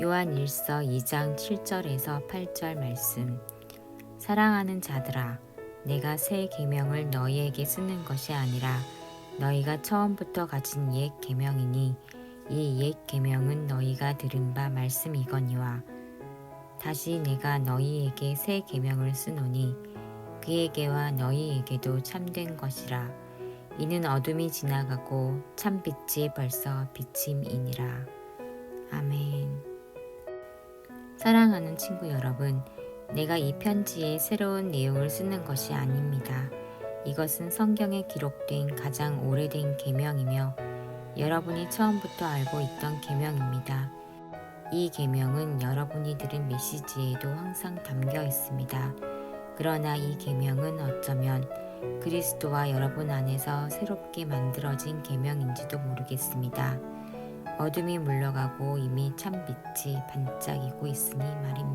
요한 1서 2장 7절에서 8절 말씀. 사랑하는 자들아, 내가 새 계명을 너희에게 쓰는 것이 아니라 너희가 처음부터 가진 옛 계명이니 이 옛 계명은 너희가 들은 바 말씀이거니와 다시 내가 너희에게 새 계명을 쓰노니 그에게와 너희에게도 참된 것이라 이는 어둠이 지나가고 참 빛이 벌써 비침이니라 사랑하는 친구 여러분 내가 이 편지에 새로운 내용을 쓰는 것이 아닙니다 이것은 성경에 기록된 가장 오래된 계명이며 여러분이 처음부터 알고 있던 계명입니다. 이 계명은 여러분이 들은 메시지에도 항상 담겨 있습니다. 그러나 이 계명은 어쩌면 그리스도와 여러분 안에서 새롭게 만들어진 계명인지도 모르겠습니다. 어둠이 물러가고 이미 참빛이 반짝이고 있으니 말입니다.